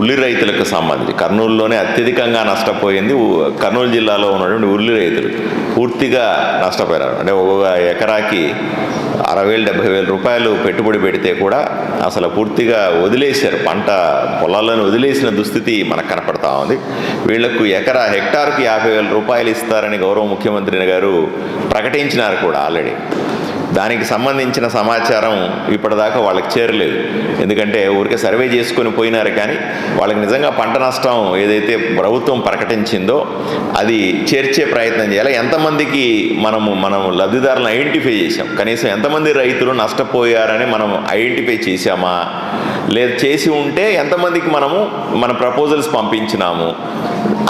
ఉల్లి రైతులకు సంబంధించి. కర్నూలులోనే అత్యధికంగా నష్టపోయింది కర్నూలు జిల్లాలో ఉన్నటువంటి ఉల్లి రైతులు. పూర్తిగా నష్టపోయారు. అంటే ఒక ఎకరాకి అరవై వేలు డెబ్బై వేల రూపాయలు పెట్టుబడి పెడితే కూడా అసలు పూర్తిగా వదిలేశారు. పంట పొలాలను వదిలేసిన దుస్థితి మనకు కనపడతా ఉంది. వీళ్ళకు ఎకరా హెక్టార్కి యాభై వేల రూపాయలు ఇస్తారని గౌరవ ముఖ్యమంత్రి గారు ప్రకటించినారు కూడా ఆల్రెడీ. దానికి సంబంధించిన సమాచారం ఇప్పటిదాకా వాళ్ళకి చేరలేదు. ఎందుకంటే ఊరికే సర్వే చేసుకొని పోయినారు కానీ వాళ్ళకి నిజంగా పంట నష్టం ఏదైతే ప్రభుత్వం ప్రకటించిందో అది చేర్చే ప్రయత్నం చేయాలి. ఎంతమందికి మనము మనం లబ్ధిదారులను ఐడెంటిఫై చేసాం కనీసం ఎంతమంది రైతులు నష్టపోయారని మనం ఐడెంటిఫై చేసామా లేదు చేసి ఉంటే ఎంతమందికి మనము మన ప్రపోజల్స్ పంపించినాము?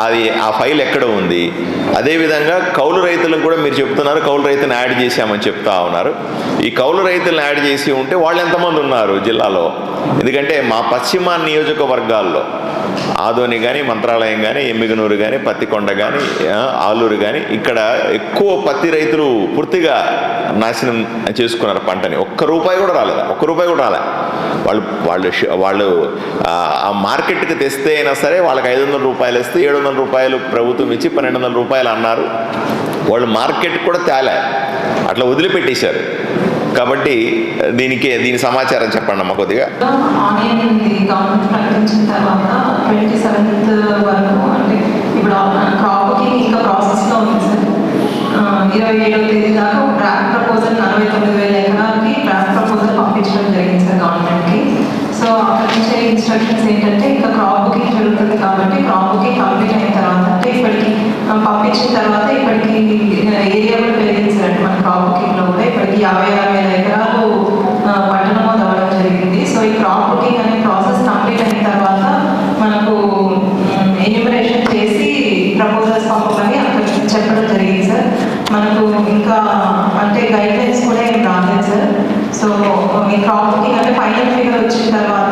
అది ఆ ఫైల్ ఎక్కడ ఉంది? అదేవిధంగా కౌలు రైతులకు కూడా మీరు చెప్తున్నారు కౌలు రైతులను యాడ్ చేశామని చెప్తా ఉన్నారు. ఈ కౌలు రైతులను యాడ్ చేసి ఉంటే వాళ్ళు ఎంతమంది ఉన్నారు జిల్లాలో? ఎందుకంటే మా పశ్చిమ నియోజకవర్గాల్లో ఆదోని కానీ మంత్రాలయం కానీ ఎమ్మిగనూరు కానీ పత్తికొండ కానీ ఆలూరు కానీ ఇక్కడ ఎక్కువ పత్తి రైతులు పూర్తిగా నాశనం చేసుకున్నారు పంటని. ఒక్క రూపాయి కూడా రాలేదు? ఒక్క రూపాయి కూడా రాలే. వాళ్ళు వాళ్ళు వాళ్ళు ఆ, ఆ మార్కెట్కి తెస్తే అయినా సరే వాళ్ళకి ఐదు వందల రూపాయలు ఇస్తే ఏడు వందల రూపాయలు ప్రభుత్వం ఇచ్చి పన్నెండు వందల రూపాయలు అన్నారు. వాళ్ళు మార్కెట్ కూడా తేలే. అట్లా వదిలిపెట్టేశారు. కాబట్టి దీనికి దీని సమాచారం చెప్పండి అమ్మ కొద్దిగా. ఆనియన్ గవర్నమెంట్ ప్రకటించిన తర్వాత ట్వంటీ సెవెంత్ వరకు అంటే ఇప్పుడు క్రాప్కి ఇంకా ప్రాసెస్లో ఇరవై ఏడవ తేదీ దాకా ఒక డ్రాఫ్ట్ ప్రపోజల్ నలభై తొమ్మిది వేల ఎకరాలకి డ్రాఫ్ట్ ప్రపోజల్ పంపించడం జరిగింది సార్ గవర్నమెంట్కి సో అక్కడి నుంచి ఇన్స్ట్రక్షన్స్ ఏంటంటే ఇంకా క్రాప్ జరుగుతుంది కాబట్టి క్రాప్ బుకింగ్ కంప్లీట్ అయిన తర్వాత అంటే ఇప్పటికి పంపించిన తర్వాత ఇప్పటికి ఏరియా కూడా పెరిగింది సార్ అంటే మన క్రాప్ బుకింగ్లో కూడా ఇప్పటికి యాభై ఆరు వేల ఎకరాలు ఆ, పంట నమోదు అవ్వడం జాబ్ బుకింగ్ అనే ప్రాసెస్ కంప్లీట్ అయిన తర్వాత మనకు ఎన్యూమరేషన్ చేసి ప్రపోజల్స్ పంపమని అక్కడ చెప్పడం జరిగింది సార్. మనకు ఇంకా అంటే గైడ్లైన్స్ కూడా ఏం రాలేదు సార్. సో ఈ క్రాప్ బుకింగ్ అంటే ఫైనల్ ఫిగర్ వచ్చిన తర్వాత